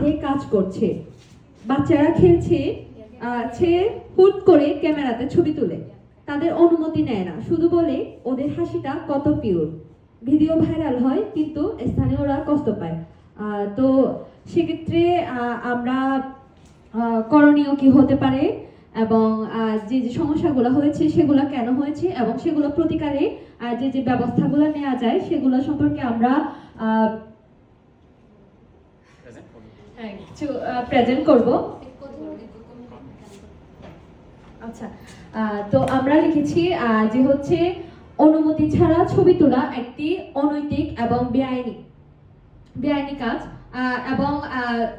মাঠে কাজ করছে। বাচ্চারা খেলছে সে হুট করে ক্যামেরাতে ছবি তুলে। তাদের অনুমতি নেয় না। শুধু বলে, ওদের হাসিটা কত পিওর ভিডিও ভাইরাল হয়, কিন্তু স্থানীয়রা কষ্ট পায়। তো সেক্ষেত্রে আমরা করণীয় কি হতে পারে এবং যে যে সমস্যাগুলো হয়েছে সেগুলো কেন হয়েছে এবং সেগুলো প্রতিকারে যে যে ব্যবস্থাগুলো নেওয়া যায় সেগুলো সম্পর্কে আমরা প্রেজেন্ট করব। আচ্ছা তো আমরা লিখেছি যে হচ্ছে অনুমতি ছাড়া ছবি তোলা একটি অনৈতিক এবং বেআইনি বেআইনি কাজ এবং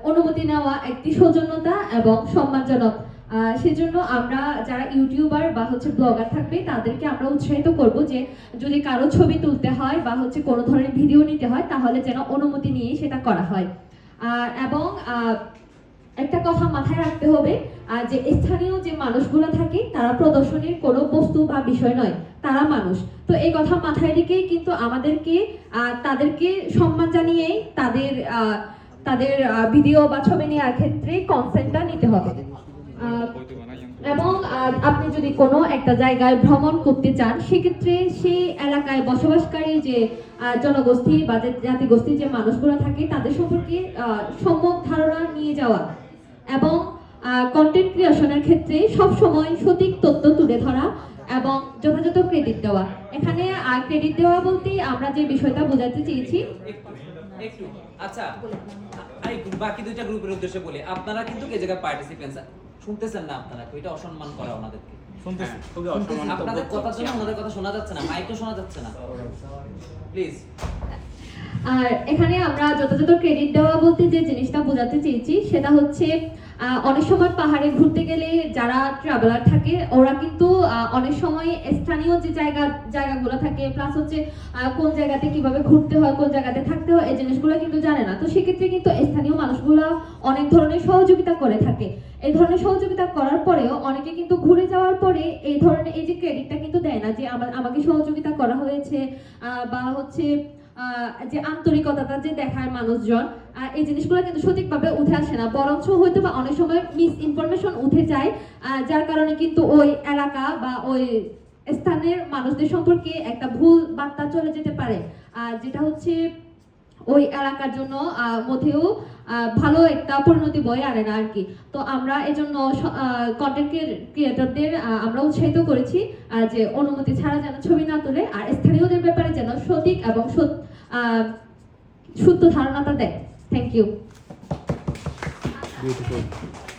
অনুমতি নেওয়া একটি সৌজন্যতা এবং সম্মানজনক। সেজন্য আমরা যারা ইউটিউবার বা হচ্ছে ব্লগার থাকবে, তাদেরকে আমরা উৎসাহিত করব যে যদি কারও ছবি তুলতে হয় বা হচ্ছে কোনো ধরনের ভিডিও নিতে হয়, তাহলে যেন অনুমতি নিয়ে সেটা করা হয়। এবং একটা কথা মাথায় রাখতে হবে যে স্থানীয় যে মানুষগুলো থাকে, তারা প্রদর্শনীর কোনো বস্তু বা বিষয় নয়, তারা মানুষ। তো এই কথা মাথায় রেখেই কিন্তু আমাদেরকে তাদেরকে সম্মান জানিয়েই তাদের তাদের ভিডিও বা ছবি নেওয়ার ক্ষেত্রে কনসেন্টটা নিতে হবে। এবং আপনি যদি কোনো একটা জায়গায় ভ্রমণ করতে চান, সেক্ষেত্রে সেই এলাকায় বসবাসকারী যে জনগোষ্ঠী বা জাতিগোষ্ঠী যে মানুষগুলো থাকে, তাদের সম্পর্কে সম্যক ধারণা নিয়ে যাওয়া এবং কন্টেন্ট ক্রিয়েশনের ক্ষেত্রে সব সময় সঠিক তথ্য তুলে ধরা এবং যথাযথ ক্রেডিট দেওয়া। এখানে ক্রেডিট দেওয়া বলতে আমরা যে বিষয়টা বোঝাতে চেয়েছি আচ্ছা বাকি দুইটা গ্রুপের উদ্দেশ্যে বলি। আপনারা কিন্তু জায়গায় শুনতেছেন না আপনারা এটা অসম্মান করা ওনাদেরকে। অসম্মান আপনাদের কথার জন্য ওনাদের কথা শোনা যাচ্ছে না মাইকও শোনা যাচ্ছে না। প্লিজ আর এখানে আমরা যথাযথ ক্রেডিট দেওয়া বলতে যে জিনিসটা বোঝাতে চেয়েছি সেটা হচ্ছে অনেক সময় পাহাড়ে ঘুরতে গেলে যারা ট্রাভেলার থাকে, ওরা কিন্তু অনেক সময় স্থানীয় যে জায়গা, জায়গাগুলো থাকে প্লাস হচ্ছে কোন জায়গাতে কীভাবে ঘুরতে হয়, কোন জায়গাতে থাকতে হয়, এই জিনিসগুলো কিন্তু জানে না। তো সেক্ষেত্রে কিন্তু স্থানীয় মানুষগুলো অনেক ধরনের সহযোগিতা করে থাকে। এই ধরনের সহযোগিতা করার পরেও অনেকে কিন্তু ঘুরে যাওয়ার পরে এই ধরনের, এই যে ক্রেডিটটা কিন্তু দেয় না, যে আমাকে সহযোগিতা করা হয়েছে বা হচ্ছে যে আন্তরিকতাটা যে দেখায় মানুষজন এই জিনিসগুলো কিন্তু সঠিকভাবে উঠে আসে না। বরঞ্চ হয়তো বা অনেক সময় মিস ইনফরমেশন উঠে যায় যার কারণে কিন্তু ওই এলাকা বা ওই স্থানের মানুষদের সম্পর্কে একটা ভুল বার্তা চলে যেতে পারে। যেটা হচ্ছে, ওই এলাকার জন্য মধ্যেও ভালো একটা পরিণতি বয়ে আনে না আর কি তো আমরা এই জন্য কন্টেন্ট ক্রিয়েটরদের আমরা উৎসাহিত করেছি যে অনুমতি ছাড়া যেন ছবি না তোলে, আর স্থানীয়দের ব্যাপারে যেন সঠিক এবং সত্য ধারণাটা দেয়। Thank you. Beautiful.